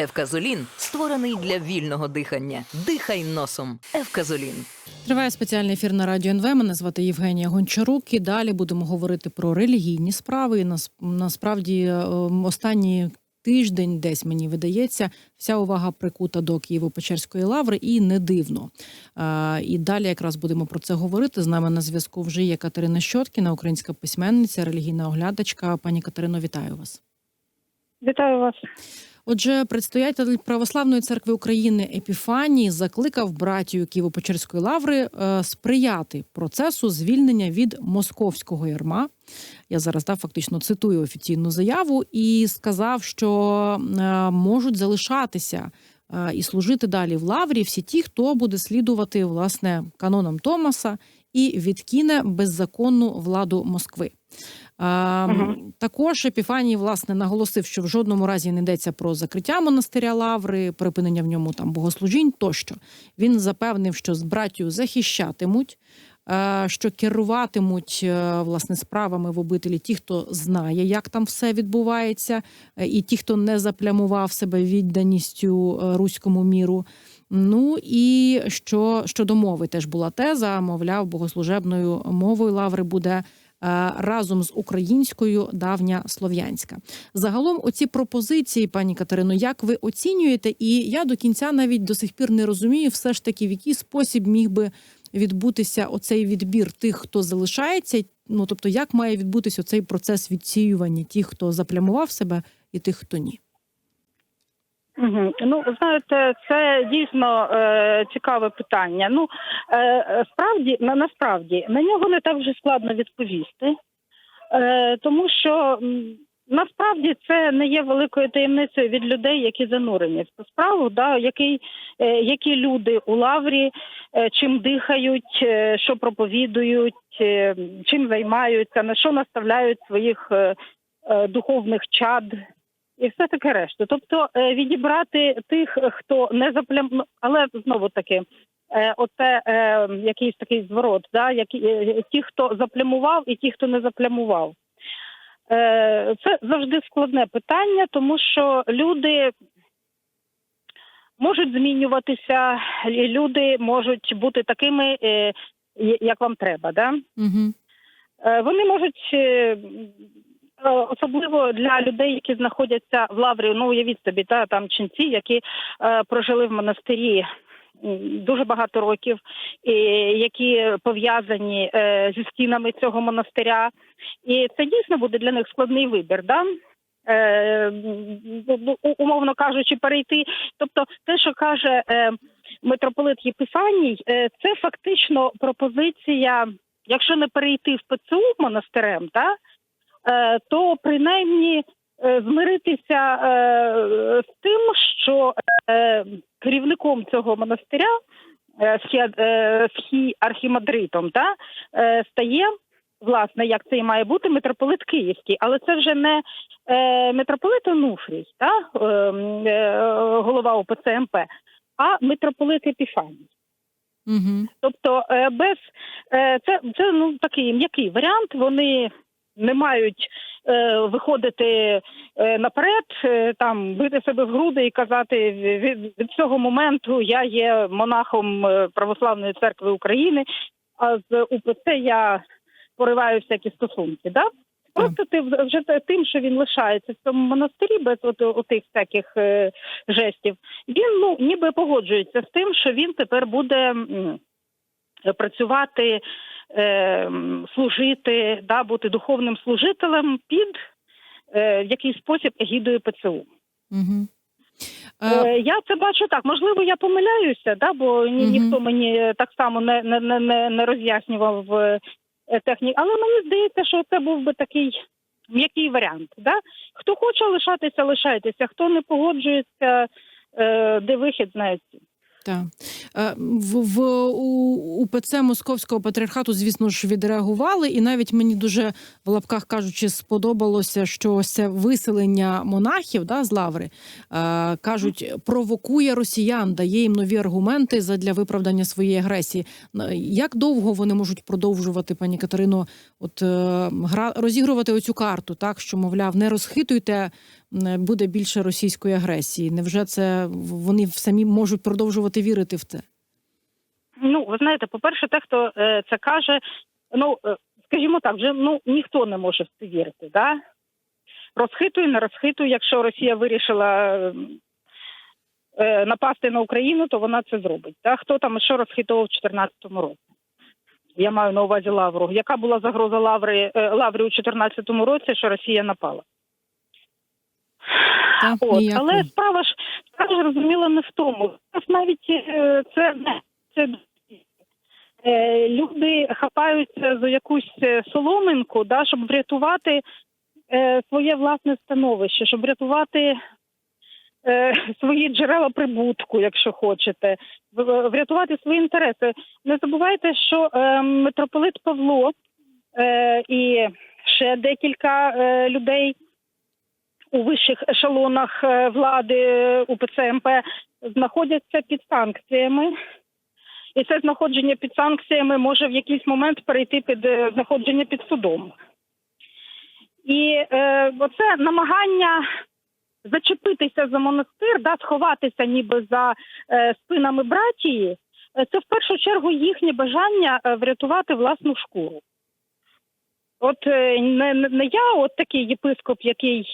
Евказолін створений для вільного дихання. Дихай носом. Евказолін. Триває спеціальний ефір на радіо НВ. Мене звати Євгенія Гончарук. І далі будемо говорити про релігійні справи. І нас- насправді е, останні тиждень, десь мені видається, вся увага прикута до Києво-Печерської лаври, і не дивно. Е, І далі якраз будемо про це говорити. З нами на зв'язку вже є Катерина Щоткіна, українська письменниця, релігійна оглядачка. Пані Катерино, вітаю вас. Вітаю вас. Отже, предстоятель Православної церкви України Епіфаній закликав братію Києво-Печерської лаври е, сприяти процесу звільнення від московського ярма. Я зараз да, фактично цитую офіційну заяву і сказав, що е, можуть залишатися е, і служити далі в лаврі всі ті, хто буде слідувати власне канонам Томаса і відкине беззаконну владу Москви. Мгм. Також Епіфаній власне наголосив, що в жодному разі не йдеться про закриття монастиря Лаври, припинення в ньому там богослужінь тощо. Він запевнив, що з братію захищатимуть, е, що керуватимуть е, власне справами в обителі ті, хто знає, як там все відбувається, е, і ті, хто не заплямував себе відданістю е, руському міру. Ну і що щодо мови теж була теза, мовляв, богослужебною мовою лаври буде разом з українською давня слов'янська. Загалом, оці пропозиції, пані Катерино, як ви оцінюєте? І я до кінця навіть до сих пір не розумію, все ж таки, в який спосіб міг би відбутися оцей відбір тих, хто залишається. Ну тобто, як має відбутися цей процес відсіювання тих, хто заплямував себе, і тих, хто ні. Ну, знаєте, це дійсно е, цікаве питання. Ну, е, справді, на, насправді, на нього не так вже складно відповісти, е, тому що насправді це не є великою таємницею від людей, які занурені в цю справу, да, який, е, які люди у лаврі, е, чим дихають, е, що проповідують, е, чим займаються, на що наставляють своїх е, е, духовних чад. І все таке решта. Тобто е, відібрати тих, хто не заплям... ну, але знову таки. е, Оце е, якийсь такий зворот, да, які, е, ті, хто заплямував, і ті, хто не заплямував. Е, Це завжди складне питання, тому що люди можуть змінюватися, і люди можуть бути такими, е, як вам треба. Да? Угу. Е, Вони можуть е, е, особливо для людей, які знаходяться в лаврі. Ну уявіть собі, та там ченці, які е, прожили в монастирі. Дуже багато років, і які пов'язані е, зі стінами цього монастиря, і це дійсно буде для них складний вибір. Да? Е, умовно кажучи, перейти. Тобто, те, що каже е, митрополит Єпифаній, е, це фактично пропозиція якщо не перейти в ПЦУ монастирем, та, е, то принаймні е, змиритися е, з тим, що е, керівником цього монастиря, е, е, архімандритом, та, е, стає. Власне, як це і має бути митрополит Київський, але це вже не е, митрополит Онуфрій, та, е, е, голова ОПЦ МП, а митрополит Епіфаній. Угу. Тобто, е, без е, це, це ну такий м'який варіант. Вони не мають е, виходити е, наперед, е, там бити себе в груди і казати від, від цього моменту я є монахом е, православної церкви України, а з УПЦ я пориваю всякі стосунки. Да? Просто ти вже тим, що він лишається в цьому монастирі без от, отих всяких е, жестів, він ну ніби погоджується з тим, що він тепер буде м, працювати, е, служити, да, бути духовним служителем під е, в якийсь спосіб егідою ПЦУ. Угу. Е, я це бачу так. Можливо, я помиляюся, да, бо ні, Мгм. ніхто мені так само не, не, не, не, роз'яснював е, технік. Але мені здається, що це був би такий м'який варіант. Да? Хто хоче лишатися, лишайтеся. Хто не погоджується, де вихід, знають. Так. Е, В, в УПЦ Московського патріархату, звісно ж, відреагували, і навіть мені дуже в лапках кажучи, сподобалося, що це виселення монахів да, з лаври е, кажуть, провокує росіян, дає їм нові аргументи задля виправдання своєї агресії. Як довго вони можуть продовжувати, пані Катерино, от е, гра розігрувати оцю карту, так що мовляв, не розхитуйте буде більше російської агресії? Невже це вони самі можуть продовжувати вірити в це? Ну, ви знаєте, по-перше, те, хто е, це каже, ну е, скажімо так, вже ну ніхто не може в це вірити. Да? Розхитує, не розхитує. Якщо Росія вирішила напасти на Україну, то вона це зробить. Да? Хто там що розхитував в 2014 році? Я маю на увазі Лавру. Яка була загроза Лаври, е, Лаври у 2014 році, що Росія напала? Та, От, але справа ж справа ж розуміла не в тому. Навіть е, це, це е, люди хапаються за якусь соломинку, да, щоб врятувати своє власне становище, щоб врятувати свої джерела прибутку, якщо хочете, врятувати свої інтереси. Не забувайте, що е, митрополит Павло е, і ще декілька е, людей у вищих ешелонах е, влади е, УПЦ МП знаходяться під санкціями. І це знаходження під санкціями може в якийсь момент перейти під е, знаходження під судом. І е, оце намагання зачепитися за монастир, да, сховатися ніби за е, спинами братії, е, це в першу чергу їхнє бажання е, врятувати власну шкуру. От е, не, не я, от такий єпископ, який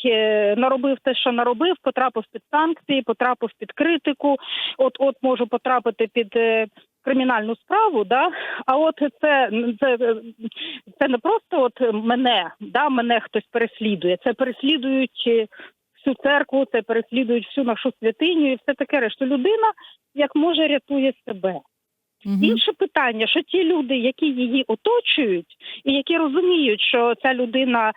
наробив те, що наробив, потрапив під санкції, потрапив під критику. От от можу потрапити під кримінальну справу. Да? А от це, це, це не просто от мене, да, мене хтось переслідує. Це переслідують всю церкву, це переслідують всю нашу святиню і все таке решту. Людина як може рятує себе. Мгм. Інше питання, що ті люди, які її оточують, і які розуміють, що ця людина,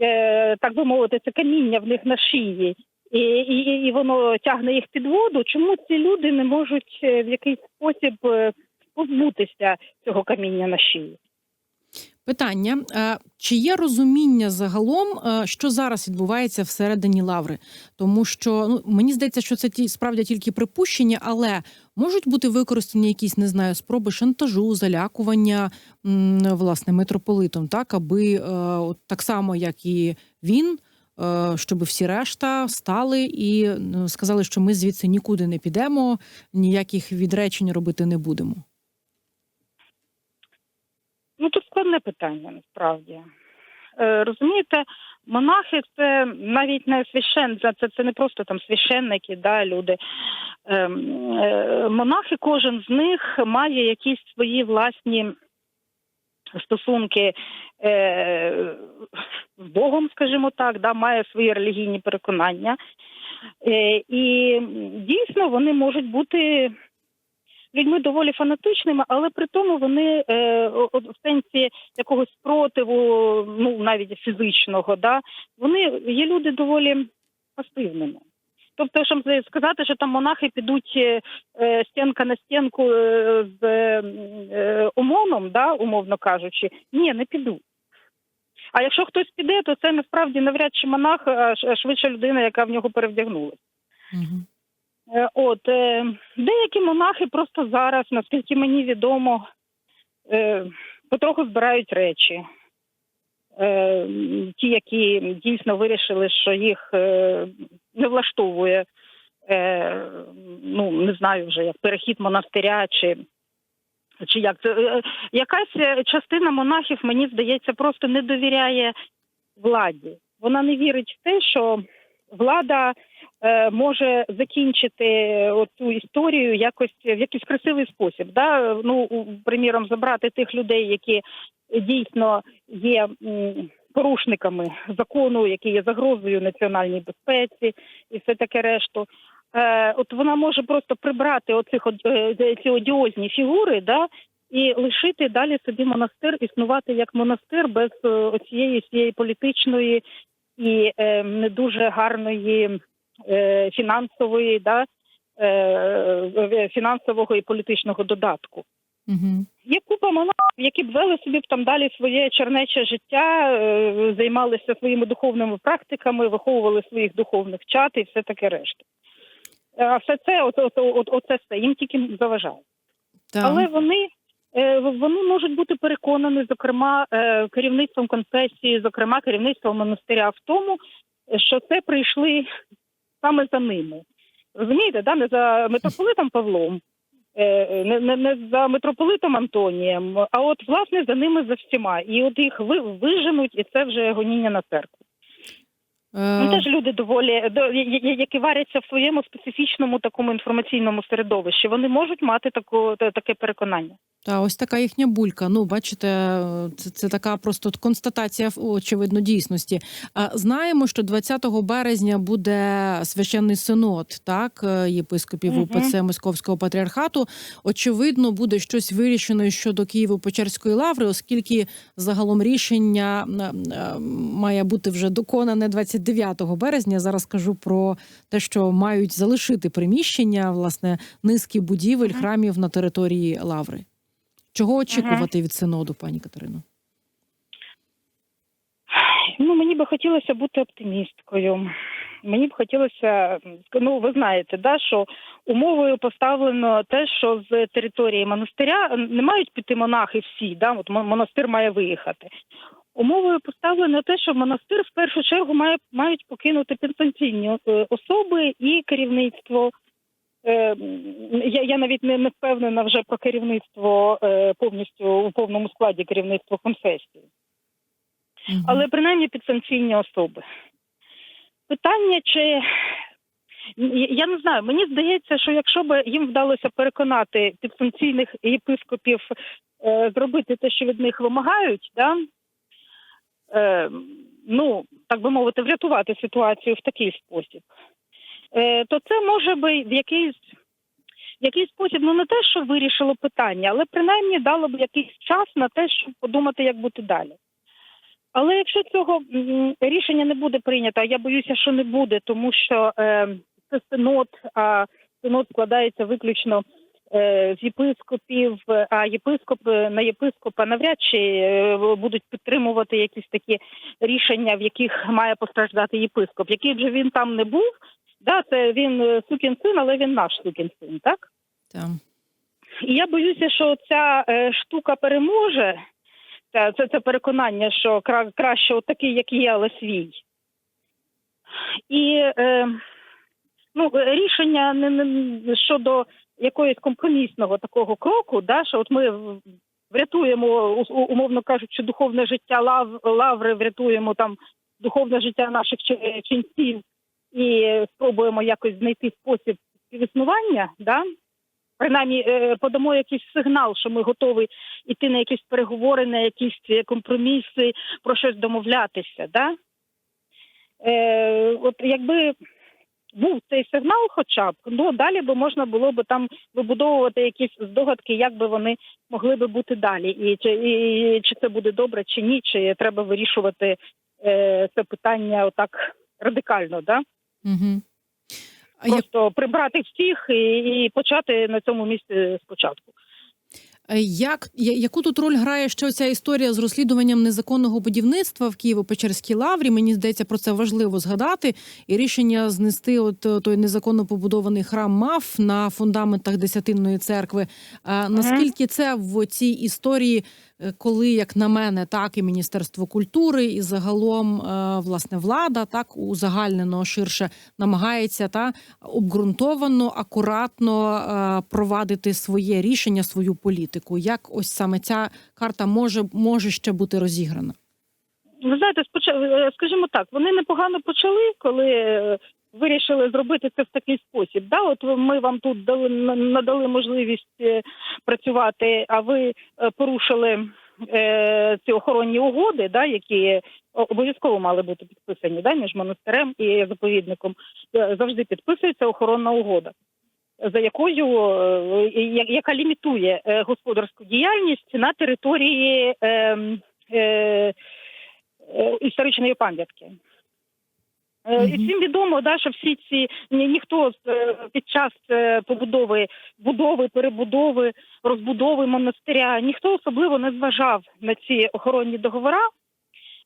е, так би мовити, це каміння в них на шиї, і, і, і воно тягне їх під воду. Чому ці люди не можуть е, в якийсь спосіб е, позбутися цього каміння на шиї? Питання: е, чи є розуміння загалом, е, що зараз відбувається всередині лаври? Тому що ну мені здається, що це ті справді тільки припущення, але можуть бути використані якісь не знаю спроби шантажу, залякування власне митрополитом, так аби е, от так само, як і він. Щоб всі решта стали і сказали, що ми звідси нікуди не підемо, ніяких відречень робити не будемо. Ну тут складне питання насправді. Е, розумієте, монахи це навіть не священ, це, це не просто там священники, да, люди. Ем, е, монахи, кожен з них має якісь свої власні стосунки е, з Богом, скажімо так, да, має свої релігійні переконання. І дійсно вони можуть бути людьми доволі фанатичними, але при тому вони е, в сенсі якогось спротиву, ну навіть фізичного, да, вони є люди доволі пасивними. Тобто, щоб сказати, що там монахи підуть е, е, стінка на стінку е, з ОМОНом, да, умовно кажучи, ні, не підуть. А якщо хтось піде, то це насправді навряд чи монах, а швидше людина, яка в нього перевдягнулася. Угу. Е, От е, деякі монахи просто зараз, наскільки мені відомо, е, потроху збирають речі. Ті, які дійсно вирішили, що їх не влаштовує, ну не знаю вже як перехід монастиря чи. Чи як це якась частина монахів, мені здається, просто не довіряє владі. Вона не вірить в те, що влада може закінчити цю історію якось в якийсь красивий спосіб. Да? Ну, приміром, забрати тих людей, які дійсно є порушниками закону, які є загрозою національній безпеці, і все таке решту. Е, от вона може просто прибрати оцих е, ці одіозні фігури, да, і лишити далі собі монастир існувати як монастир без е, оцієї всієї політичної і е, не дуже гарної е, фінансової, да, е, е, фінансового і політичного додатку. Угу. Є купа монахів, які б вели собі б там далі своє чернече життя, е, займалися своїми духовними практиками, виховували своїх духовних чат і все таке решта. Е, А все це, от, от, от, оце все їм тільки заважає. Так. Але вони, е, вони можуть бути переконані, зокрема, е, керівництвом конфесії, зокрема керівництвом монастиря в тому, що це прийшли саме за ними. Розумієте, да? не за митрополитом Павлом, е, не, не, не за митрополитом Антонієм, а от власне за ними за всіма. І от їх ви, виженуть, і це вже гоніння на церкву. Е, Ну, теж люди доволі до які варяться в своєму специфічному такому інформаційному середовищі. Вони можуть мати таку таке переконання. Та ось така їхня булька. Ну, бачите, це, це така просто констатація очевидно дійсності. А знаємо, що 20 березня буде священний синод, так е, єпископів Мгм. УПЦ Московського патріархату. Очевидно, буде щось вирішено щодо Києво-Печерської лаври, оскільки загалом рішення має бути вже доконане 29 березня. Зараз кажу про те, що мають залишити приміщення власне низки будівель храмів на території лаври. Чого очікувати від синоду, пані Катерино? Ну мені би хотілося бути оптимісткою. Мені б хотілося, ну ви знаєте, да, що умовою поставлено те, що з території монастиря не мають піти монахи всі, да, от монастир має виїхати. Умовою поставлено те, що монастир в першу чергу має мають покинути підстанційні е, особи і керівництво. Е, Я, я навіть не, не впевнена вже про керівництво е, повністю у повному складі керівництва конфесії Мгм. але принаймні підсанкційні особи. Питання, чи Я- я не знаю, мені здається, що якщо б їм вдалося переконати підсанкційних єпископів е, зробити те, що від них вимагають, да? Е, ну, так би мовити, врятувати ситуацію в такий спосіб, е, то це може би в якийсь, якийсь спосіб, ну не те, що вирішило питання, але принаймні дало б якийсь час на те, щоб подумати, як бути далі. Але якщо цього рішення не буде прийнято, я боюся, що не буде, тому що е, це синод, а синод складається виключно єпископів, а єпископ е, на єпископа навряд чи е, будуть підтримувати якісь такі рішення, в яких має постраждати єпископ. Який б же він там не був, да, це він е, сукін син, але він наш сукін син, так? Там. І я боюся, що ця е, штука переможе. Це, це, це переконання, що кра, краще от такий, як є, але свій. І е, ну, рішення не, не, щодо якоїсь компромісного такого кроку, да, що от ми врятуємо, умовно кажучи, духовне життя лав, лаври, врятуємо там духовне життя наших ченців і спробуємо якось знайти спосіб співіснування, да, принаймні е, подамо якийсь сигнал, що ми готові йти на якісь переговори, на якісь компроміси, про щось домовлятися. Да? Е, от якби був цей сигнал, хоча б, ну далі би можна було б там вибудовувати якісь здогадки, як би вони могли би бути далі, і чи, і, чи це буде добре, чи ні, чи треба вирішувати е, це питання отак радикально, да? Угу. Просто прибрати всіх і, і почати на цьому місці спочатку. Е, як, я- яку тут роль грає ще ця історія з розслідуванням незаконного будівництва в Києво-Печерській лаврі? Мені здається, про це важливо згадати. І рішення знести от е, той незаконно побудований храм МАФ на фундаментах Десятинної церкви. А наскільки це в цій історії, коли, як на мене, так і Міністерство культури, і загалом е, власне влада так узагальнено ширше намагається та обґрунтовано, акуратно е, провадити своє рішення, свою політику. Як ось саме ця карта може, може ще бути розіграна? Ви знаєте, спочатку, скажімо так, вони непогано почали, коли е, вирішили зробити це в такий спосіб. Да, от ми вам тут дали на- надали можливість е, працювати, а ви е, порушили е, ці охоронні угоди, да, які обов'язково мали бути підписані да, між монастирем і заповідником. Е, Завжди підписується охоронна угода. За якою яка лімітує господарську діяльність на території ем, е, е, історичної пам'ятки. Е, Мгм. І всім відомо, да, що всі ці ні, ніхто е, під час е, побудови, будови, перебудови, розбудови монастиря, ніхто особливо не зважав на ці охоронні договори,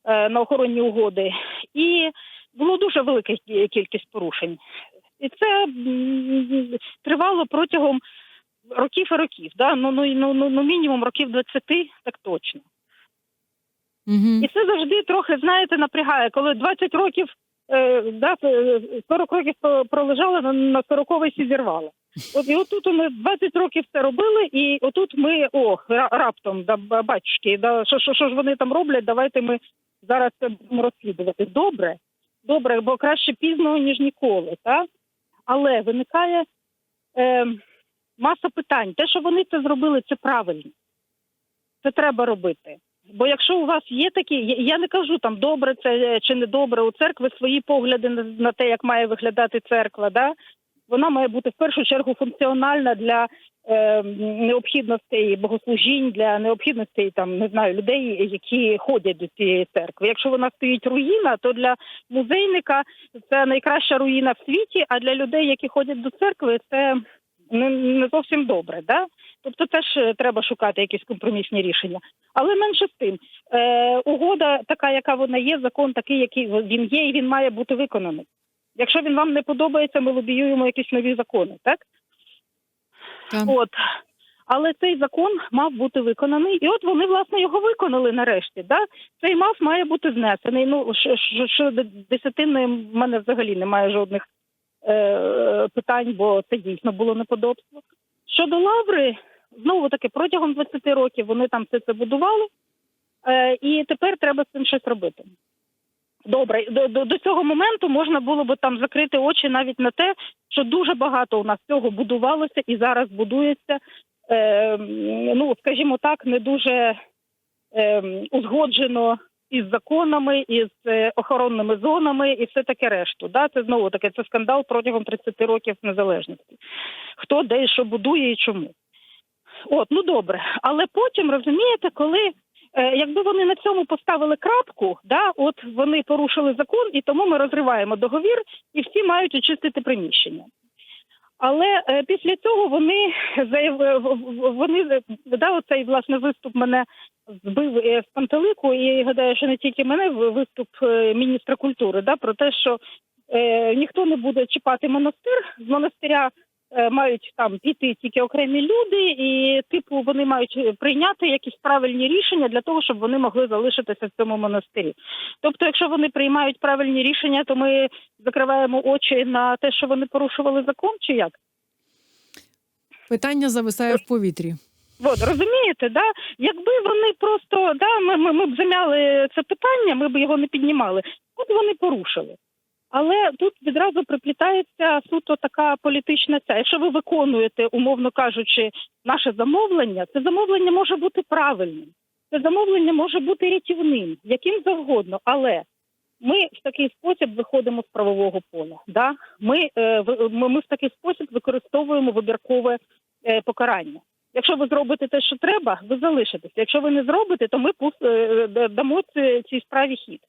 на охоронні угоди, і було дуже велика кількість порушень. І це тривало протягом років і років. Да? Ну, ну, ну, ну, ну мінімум років 20, так точно. Угу. І це завжди трохи, знаєте, напрягає, коли 20 років да, е, 40 років пролежала, на- на 40 сі зірвала. От і отут ми 20 років це робили, і отут ми о ра- раптом да батюшки, да що, що, що ж вони там роблять? Давайте ми зараз це будемо розслідувати. Добре, добре, бо краще пізно ніж ніколи, так? Але виникає е, маса питань. Те, що вони це зробили, це правильно. Це треба робити. Бо якщо у вас є такі, я- не кажу там добре це е, чи не добре, у церкви свої погляди на те, як має виглядати церква, да? вона має бути в першу чергу функціональна для е, необхідностей богослужінь, для необхідностей там не знаю людей, які ходять до цієї церкви. Якщо вона стоїть руїна, то для музейника це найкраща руїна в світі. А для людей, які ходять до церкви, це не, не зовсім добре. Да? Тобто теж е, треба шукати якісь компромісні рішення. Але менше з тим, е, угода така, яка вона є, закон такий, який він є, і він має бути виконаний. Якщо він вам не подобається, ми лобіюємо якісь нові закони, так? Так. От. Але цей закон мав бути виконаний, і от вони власне його виконали нарешті. Да? Цей мав має бути знесений. Ну що, десятини в мене взагалі немає жодних е, питань, бо це дійсно було неподобство. Щодо лаври, знову таки протягом 20 років вони там все це будували, е, і тепер треба з цим щось робити. Добре, до, до, до цього моменту можна було би там закрити очі навіть на те, що дуже багато у нас цього будувалося і зараз будується. Е, ну, скажімо так, не дуже е, узгоджено із законами, із е, охоронними зонами і все таке решту. Да? Це знову таке це скандал протягом 30 років незалежності. Хто де і що будує і чому. От, ну добре. Але потім розумієте, коли е, якби вони на цьому поставили крапку, да, от вони порушили закон, і тому ми розриваємо договір, і всі мають очистити приміщення. Але е, після цього вони заяв... вони да, оцей власне виступ мене збив е, з пантелику, і я гадаю, що не тільки мене виступ е, міністра культури, да, про те, що е, ніхто не буде чіпати монастир з монастиря. Е, Мають там піти тільки окремі люди, і типу вони мають е, прийняти якісь правильні рішення для того, щоб вони могли залишитися в цьому монастирі. Тобто, якщо вони приймають правильні рішення, то ми закриваємо очі на те, що вони порушували закон, чи як? Питання зависає в повітрі. От, розумієте, да? Якби вони просто да, ми, ми, ми б замяли це питання, ми б його не піднімали. От вони порушили. Але тут відразу приплітається суто така політична ця. Якщо ви виконуєте, умовно кажучи, наше замовлення, це замовлення може бути правильним, це замовлення може бути рятівним, яким завгодно. Але ми в такий спосіб виходимо з правового поля. Да? Ми, е, ми, ми в такий спосіб використовуємо вибіркове е, покарання. Якщо ви зробите те, що треба, ви залишитеся. Якщо ви не зробите, то ми е, дамо ці- цій справі хід.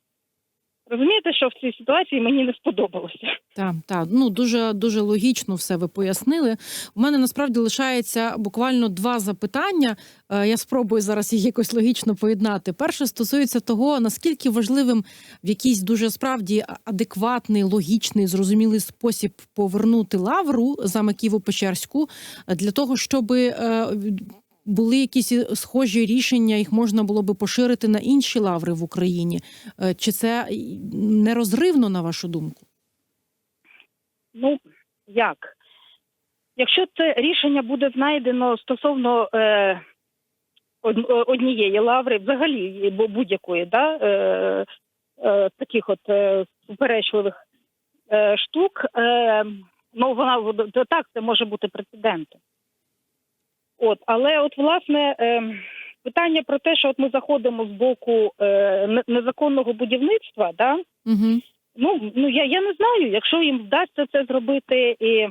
Розумієте, що в цій ситуації мені не сподобалося. Так, так, ну дуже дуже логічно все ви пояснили. У мене насправді лишається буквально два запитання. Е, Я спробую зараз їх якось логічно поєднати. Перше стосується того, наскільки важливим в якийсь дуже справді адекватний, логічний, зрозумілий спосіб повернути лавру саме Києво-Печерську е, для того, щоб були якісь схожі рішення, їх можна було би поширити на інші лаври в Україні. Е, Чи це нерозривно, на вашу думку? Ну як? Якщо це рішення буде знайдено стосовно е, однієї лаври, взагалі бу- будь-якої, да, е, е, таких от е, суперечливих е, штук, е, ну вона так це може бути прецедентом. От, але от власне е, питання про те, що от ми заходимо з боку е, незаконного будівництва, да, Угу. Ну, ну я, я не знаю, якщо їм вдасться це зробити, і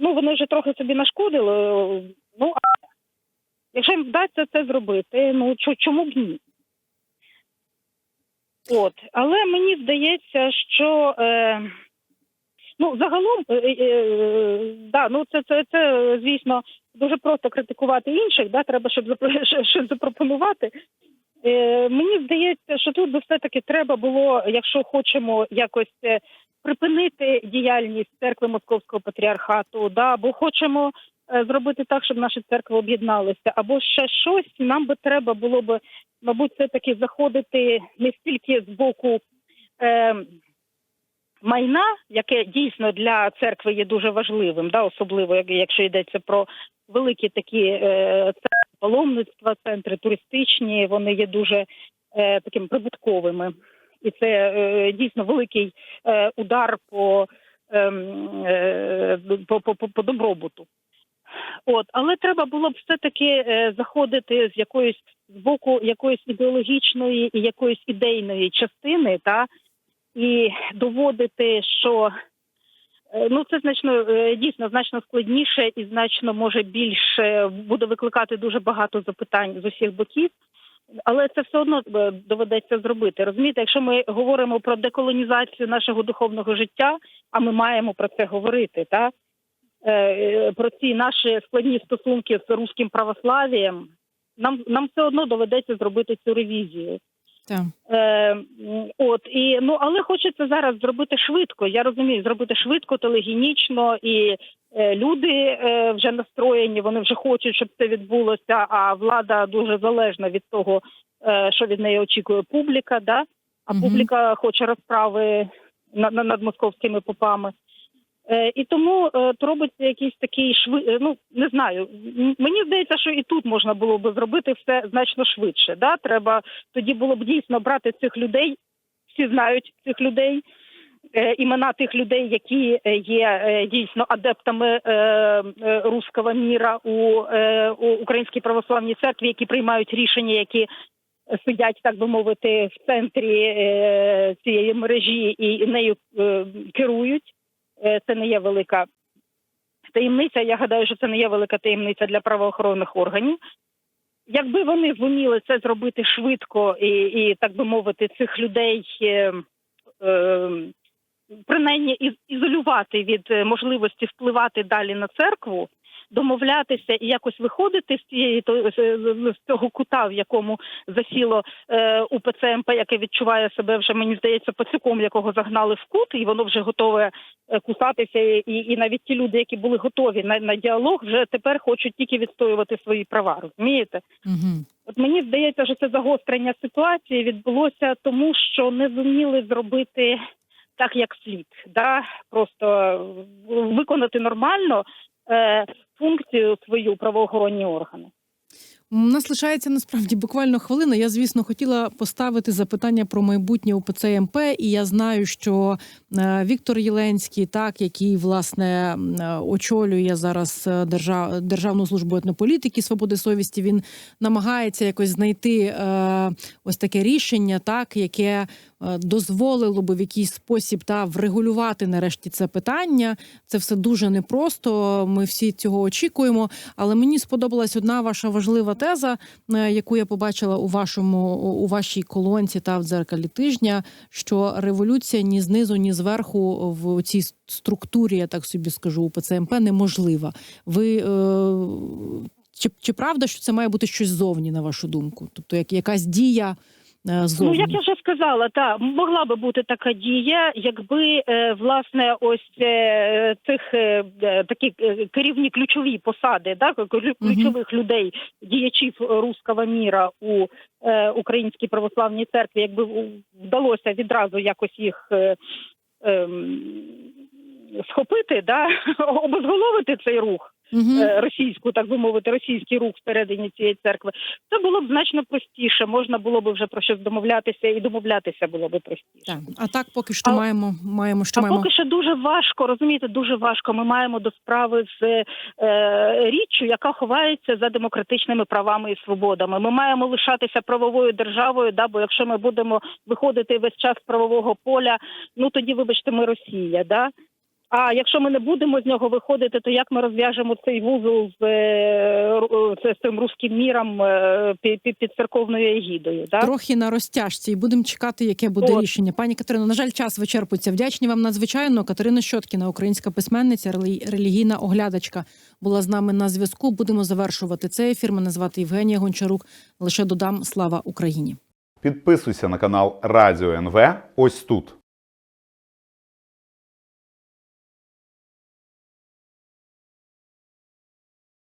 ну вони вже трохи собі нашкодили. Ну а якщо їм вдасться це зробити, ну чому б ні? От, але мені здається, що е, ну загалом, е, е, е, да, ну це, це, це звісно дуже просто критикувати інших, да, треба, щоб щось запропонувати. Е, мені здається, що тут все-таки треба було, якщо хочемо якось е, припинити діяльність церкви Московського патріархату, да, або хочемо е, зробити так, щоб наші церкви об'єдналися, або ще щось, нам би треба було би, мабуть, все-таки заходити не стільки з боку. Е, майна, яке дійсно для церкви є дуже важливим, да, особливо якщо йдеться про великі такі е, паломництва, центри туристичні, вони є дуже е, такими прибутковими. І це е, дійсно великий е, удар по, ем, е, по, по, по, по добробуту. От, але треба було б все-таки е, заходити з якоїсь з боку якоїсь ідеологічної і якоїсь ідейної частини, та і доводити, що е, ну це значно е, дійсно значно складніше і значно може більше буде викликати дуже багато запитань з усіх боків. Але це все одно е, доведеться зробити. Розумієте, якщо ми говоримо про деколонізацію нашого духовного життя, а ми маємо про це говорити, та про ці наші складні стосунки з руським православ'ям, нам нам все одно доведеться зробити цю ревізію. Так. Е, от і ну але хочеться зараз зробити швидко. Я розумію, зробити швидко, телегенічно, і е, люди е, вже настроєні, вони вже хочуть, щоб це відбулося. А влада дуже залежна від того, е, що від неї очікує публіка. Да? А Мгм. публіка хоче розправи на, на, над московськими попами. Е, і тому е, робиться якийсь такий шви... е, ну не знаю. Мені здається, що і тут можна було би зробити все значно швидше. Да? Треба тоді було б дійсно брати цих людей, всі знають цих людей, імена тих людей, які є дійсно адептами е, міра у, Українській православній церкві, які приймають рішення, які сидять, так би мовити, в центрі цієї мережі і нею керують. Е, Це не є велика таємниця. Я гадаю, що це не є велика таємниця для правоохоронних органів. Якби вони зуміли це зробити швидко і, і так би мовити, цих людей е, е, принаймні ізолювати від е, можливості впливати далі на церкву, домовлятися і якось виходити з цієї з- цього кута, в якому засіло е, УПЦ МП, яке відчуває себе вже, мені здається, пацюком, якого загнали в кут, і воно вже готове е, кусатися. І, і навіть ті люди, які були готові на, на діалог, вже тепер хочуть тільки відстоювати свої права. Розумієте? Угу. От мені здається, що це загострення ситуації відбулося тому, що не зуміли зробити так, як слід, да? просто виконати нормально е, функцію свою правоохоронні органи. У нас лишається насправді буквально хвилина. Я, звісно, хотіла поставити запитання про майбутнє УПЦ МП, і я знаю, що е, Віктор Єленський, так який власне е, очолює зараз е, держав, Державну службу етнополітики свободи совісті, він намагається якось знайти ось таке рішення, так яке дозволило би в якийсь спосіб та врегулювати нарешті це питання. Це все дуже непросто. Ми всі цього очікуємо. Але мені сподобалась одна ваша важлива теза, е, яку я побачила у вашому у вашій колонці та в дзеркалі тижня. Що революція ні знизу, ні зверху в цій структурі, я так собі скажу, у ПЦМП неможлива. Ви е, чи, чи правда, що це має бути щось зовні, на вашу думку? Тобто, як якась дія е, зовні? Ну як я вже сказала, та могла би бути така дія, якби е, власне ось е, цих е, е, такі е, керівні ключові посади, да, ключ- ключових людей, діячів руського міра у е, українській православній церкві, якби вдалося відразу якось їх. Е, ем, Схопити, да, обезголовити цей рух Е, російську, так би мовити, російський рух всередині цієї церкви, це було б значно простіше. Можна було б вже про щось домовлятися, і домовлятися було б простіше. Так. А так, поки що А- маємо, маємо, що а маємо. поки що дуже важко, розумієте, дуже важко. Ми маємо до справи з е, річчю, яка ховається за демократичними правами і свободами. Ми маємо лишатися правовою державою, да, бо якщо ми будемо виходити весь час з правового поля, ну тоді, вибачте, ми Росія, да. А якщо ми не будемо з нього виходити, то як ми розв'яжемо цей вузол з, е, з цим руським міром е, під, під, під церковною егідою? Да? Трохи на розтяжці, і будемо чекати, яке буде От. рішення. Пані Катерино, на жаль, час вичерпується. Вдячні вам надзвичайно. Катерина Щоткіна, українська письменниця, релігійна оглядачка, була з нами на зв'язку. Будемо завершувати цей ефір. Мене звати Євгенія Гончарук. Лише додам слава Україні. Підписуйся на канал Радіо НВ ось тут.